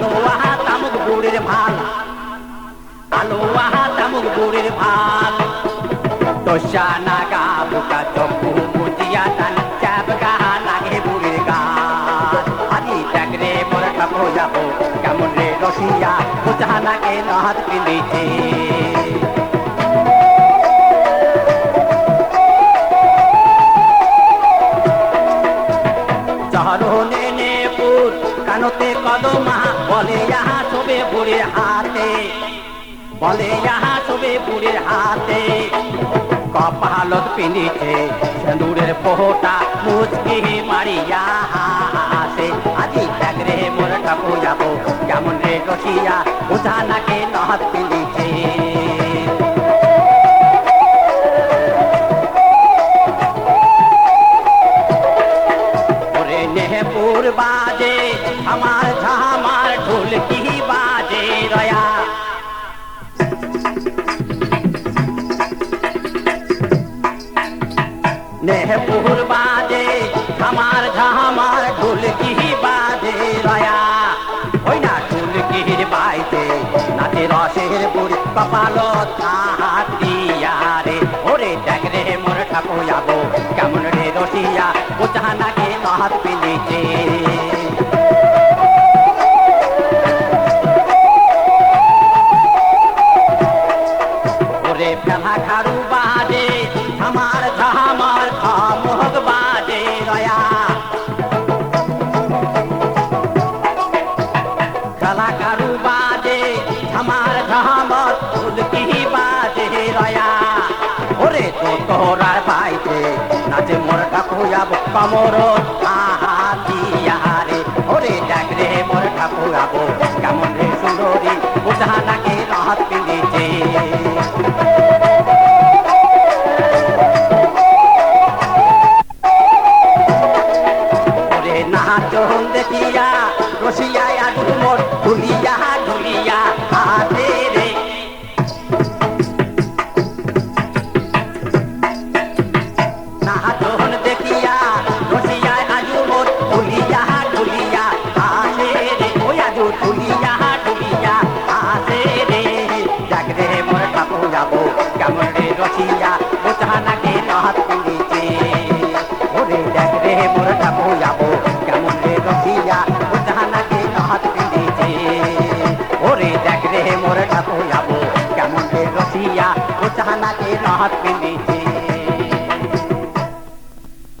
কালো আহা বুড়ির ভালো। কালো আহা তামুক বুড়ির ভালো। দোষা নাগা তান চাপ গাহা নাগে বুড়ির গান আদি ডাকরে মোর খাব যাব, কেমন রে রসিয়া, বোঝা নাগে নহাত পিঁধিছে কদমা বলে ইহা শোবে বুড়ির হাতে। বলে ইহা শোবে বুড়ির হাতে। কপালত পিঁধিছে সেন্দুরের পোহটা, মুচকি মারিয়া হাসে। আজি ডাকরে মোর ঠাকুর যাব রে রসিয়া, বুঝা নাকে নহাত পিঁধিছে ওরে নেহপুর বাজে, আমার নেহপুর বাজে আমার ঝামার ঢোলকি বাজে রয়া। ওই না ঢোলকির বাইতে, নাচে রসের বুড়ি কপাল হাতিয়া ওরে দেখ রে মোর ঠাকুর যাব কেমন রে রসিয়া, বোঝা নহাত পিলিছে ওরে ফেলা তোরার বাইতে নাচে মোর ঠাকুর যাব কমর আহাতিয়া রে ওরে দেখ রে মোর ঠাকুর যাব কেমন রে সুন্দরী, বুঝা নাকি রাত পিঁধেছে। ওরে নাচন দেখিয়া রসিয়া আগুন মোর ঢুলিয়া ঢুলিয়া হাতে দেখ ও মোর ঠাকুর যাব কেমন রে